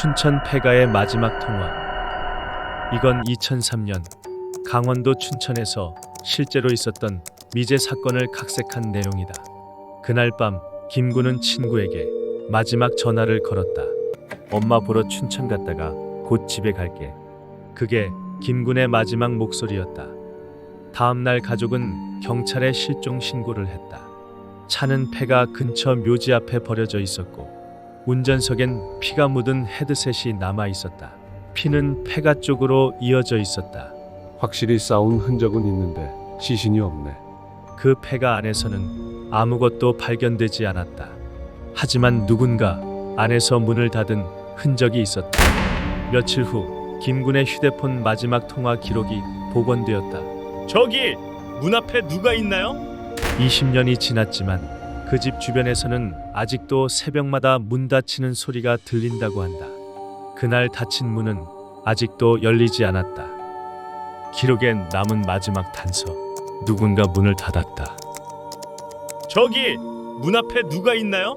춘천 폐가의 마지막 통화. 이건 2003년 강원도 춘천에서 실제로 있었던 미제 사건을 각색한 내용이다. 그날 밤 김군은 친구에게 마지막 전화를 걸었다. 엄마 보러 춘천 갔다가 곧 집에 갈게. 그게 김군의 마지막 목소리였다. 다음 날 가족은 경찰에 실종 신고를 했다. 차는 폐가 근처 묘지 앞에 버려져 있었고 운전석엔 피가 묻은 헤드셋이 남아 있었다. 피는 폐가 쪽으로 이어져 있었다. 확실히 싸운 흔적은 있는데 시신이 없네. 그 폐가 안에서는 아무것도 발견되지 않았다. 하지만 누군가 안에서 문을 닫은 흔적이 있었다. 며칠 후 김군의 휴대폰 마지막 통화 기록이 복원되었다. 저기 문 앞에 누가 있나요? 20년이 지났지만 그 집 주변에서는 아직도 새벽마다 문 닫히는 소리가 들린다고 한다. 그날 닫힌 문은 아직도 열리지 않았다. 기록엔 남은 마지막 단서. 누군가 문을 닫았다. 저기 문 앞에 누가 있나요?